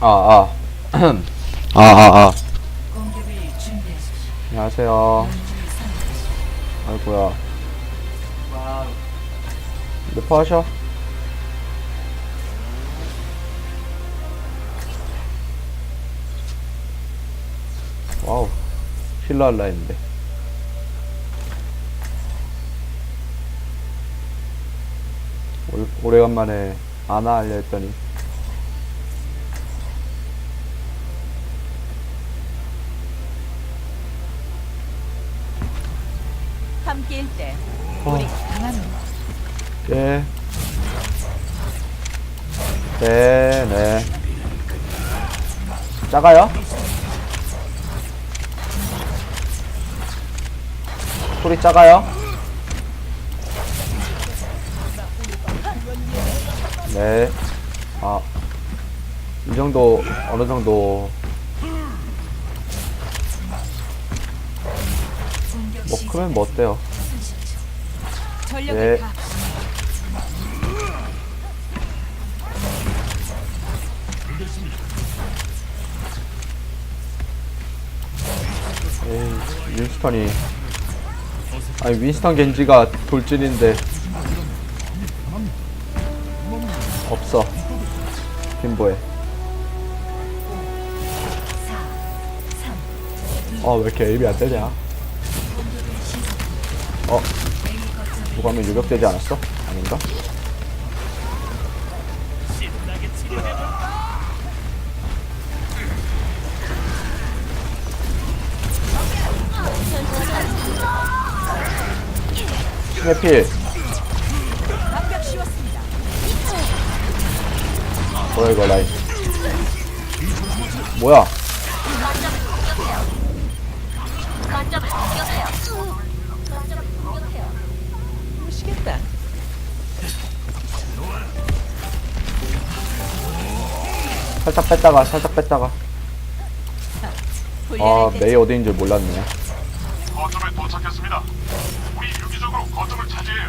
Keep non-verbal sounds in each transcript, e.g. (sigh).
아, 아. (clears throat) 아, 아, 아. 안녕하세요. 아이고야. 몇퍼 하셔? 와우. 힐러 할라 했는데. 올- 오래간만에 아나 하려 했더니 함께일 때 어. 우리 강합니다. 예. 네, 네. 작아요? 소리 작아요? 네. 아. 이 정도, 어느 정도. 뭐, 크면 뭐 어때요? 전력을 예. 다 에이, 윈스턴이. 아니, 윈스턴 겐지가 돌진인데. 없어. 빈보에. 어, 왜 이렇게 에임이 안 되냐? 어? 누가 하면 유격되지 않았어? 아닌가? 씌웠습니다. 뭐야 이거 라인 뭐야 살짝 뺐다가 살짝 뺐다가 아 메이 어디인 줄 몰랐네 거점에 도착했습니다. 우리 유기적으로 거점을 차지해요.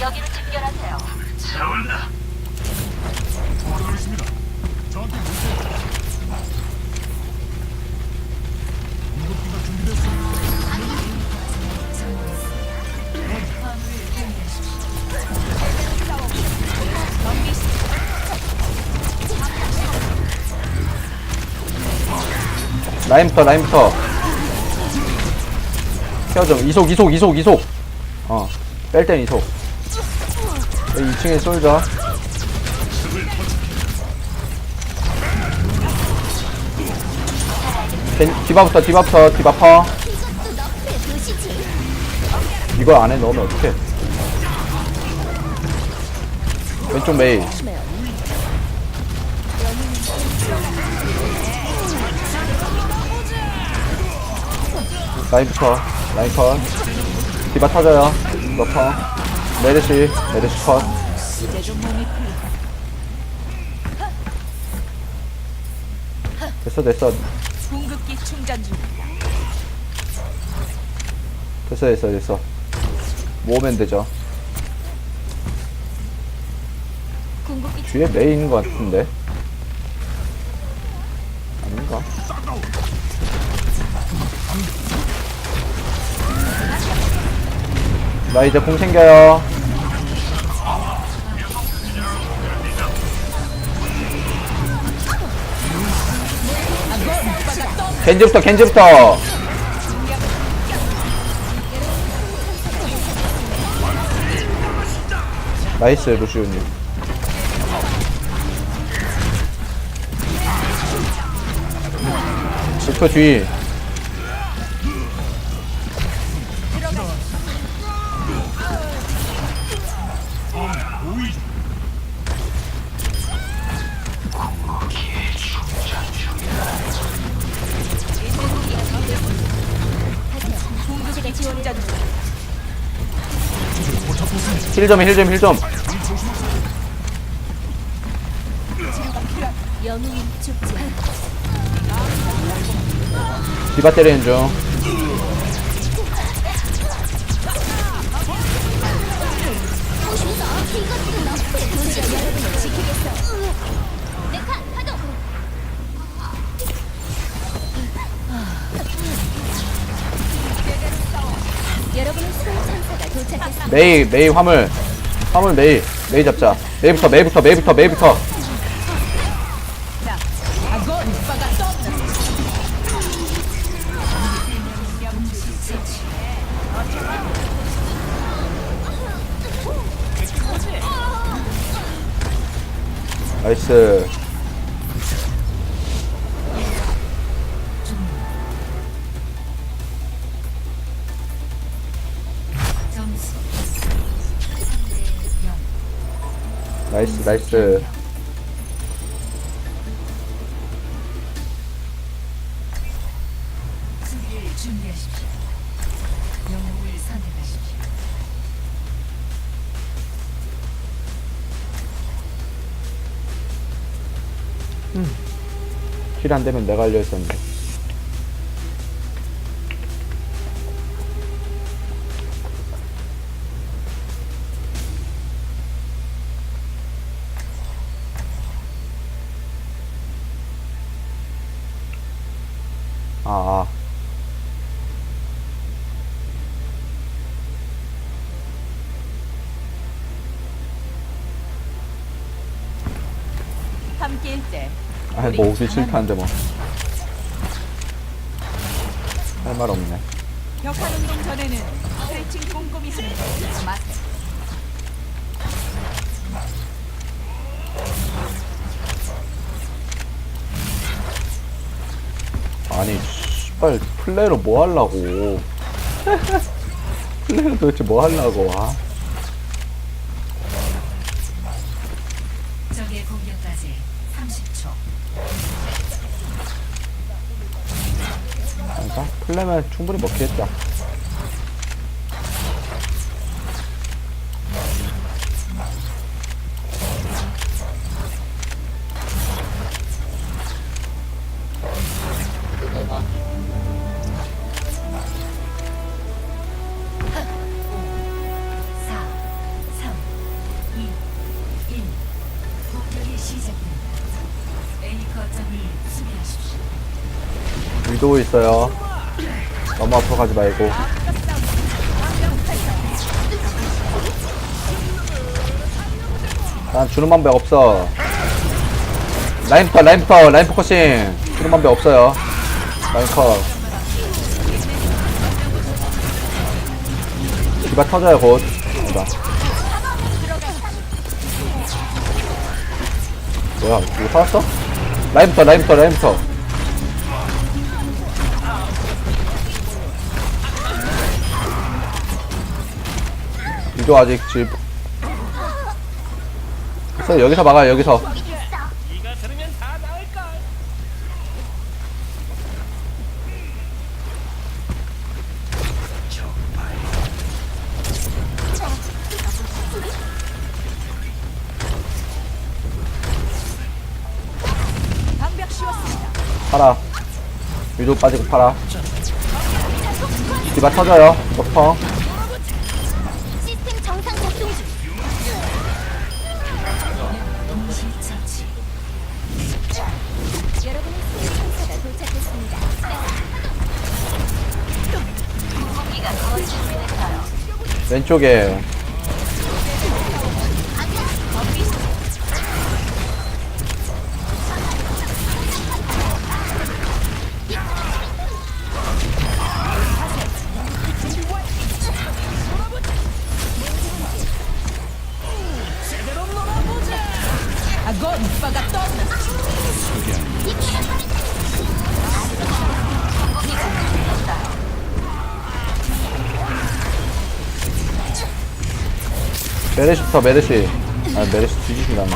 여기로 집결하세요. 차온다. 있습니다. 저한테 라인부터 라인부터 케어 좀 이속 이속 이속 이속. 어뺄 땐 이속. 여기 2층에 쏠져 겐- 디바부터 디바부터 디바퍼. 이걸 안에 넣으면 어떡해? 왼쪽 메이 라인부터 라인 컷 디바 터져요. 너퍼. 메르시 메르시 컷. 됐어 됐어. 궁극기 충전 중입니다. 됐어 됐어 됐어. 모으면 되죠. 궁극기 뒤에 있는 것 같은데. 아닌가 나 이제 공 챙겨요. 겐지부터 겐지부터. 나이스 루시우님. 목표 뒤 힐점 힐점 힐점 디바 때리는 중. 여러분은 메이 메이 화물. 화물 메이 메이 잡자. 메이부터 메이부터 메이부터 메이부터? 나이스 나이스 나이스. 킬 안 되면 내가 알려있었는데 아, 아. 함께일 때 아니 뭐 오기 싫다는데 뭐 할 말 없네 격한 운동 전에는 스트레칭 꼼꼼히 하는 거 마세요. 아니 씨 발 플레이로 뭐 하려고? (laughs) 플레이로 도대체 뭐 하려고 아? 적의 공격까지 30초. 그러니까 플레이면 충분히 먹히겠다 사, 삼, 이, 일. 공격이 시작됩니다. A 거점을 수비하십시오. 위도 있어요. 너무 앞으로 가지 말고. 난 주는 방법 없어. 라인부터 라인부터 라인 포커싱 주는 방법 없어요 컷 디바 터져요 곧. 디바. 뭐야 이거 살았어? 라인부터 라인부터 라인부터. 위도 아직 집 그래서 여기서 막아요 여기서 팔아 위도 빠지고 팔아 디바 터져요 덕펑 시스템 정상 작동 중. 동시 처치. 여러분의 수행사가 도착했습니다. 공기가 더 준비됐어요. 왼쪽에 메르시부터 메르시. 아 메르시 않네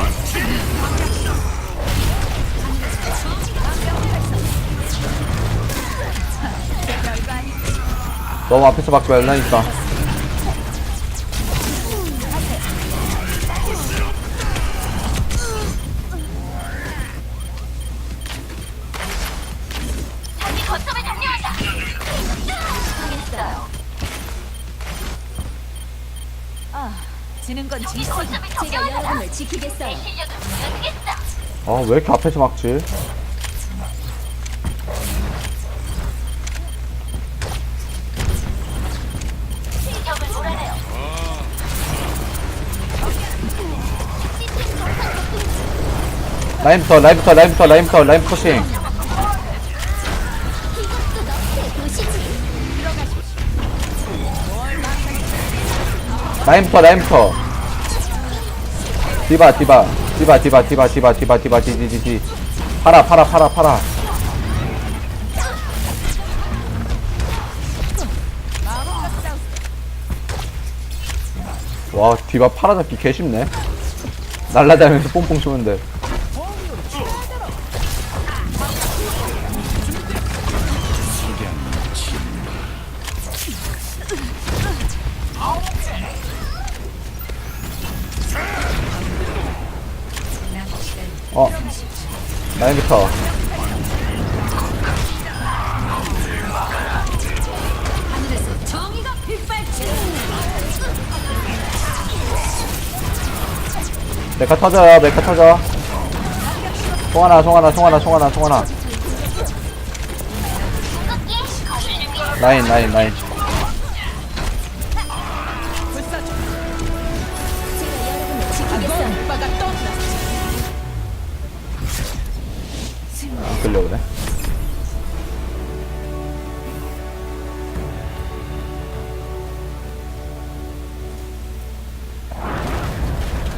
너무 앞에서 막지 말라니까 지는 건 질서. 제가 여러분을 지키겠어요. 아 왜 이렇게 앞에서 막지? 라인부터 라인부터 라인부터 라인부터 라인 포싱 라인부터 라인부터 디바 디바 디바 디바 디바 디바 디바 디바 디디디디. 팔아 팔아 팔아 팔아. 와 디바 팔아잡기 개쉽네. 날라다니면서 뽕뽕 쏘는데 어. 라인부터. 메카 터져요 메카 터져. 송하나 송하나 송하나 송하나 송하나. 라인 라인 라인 走的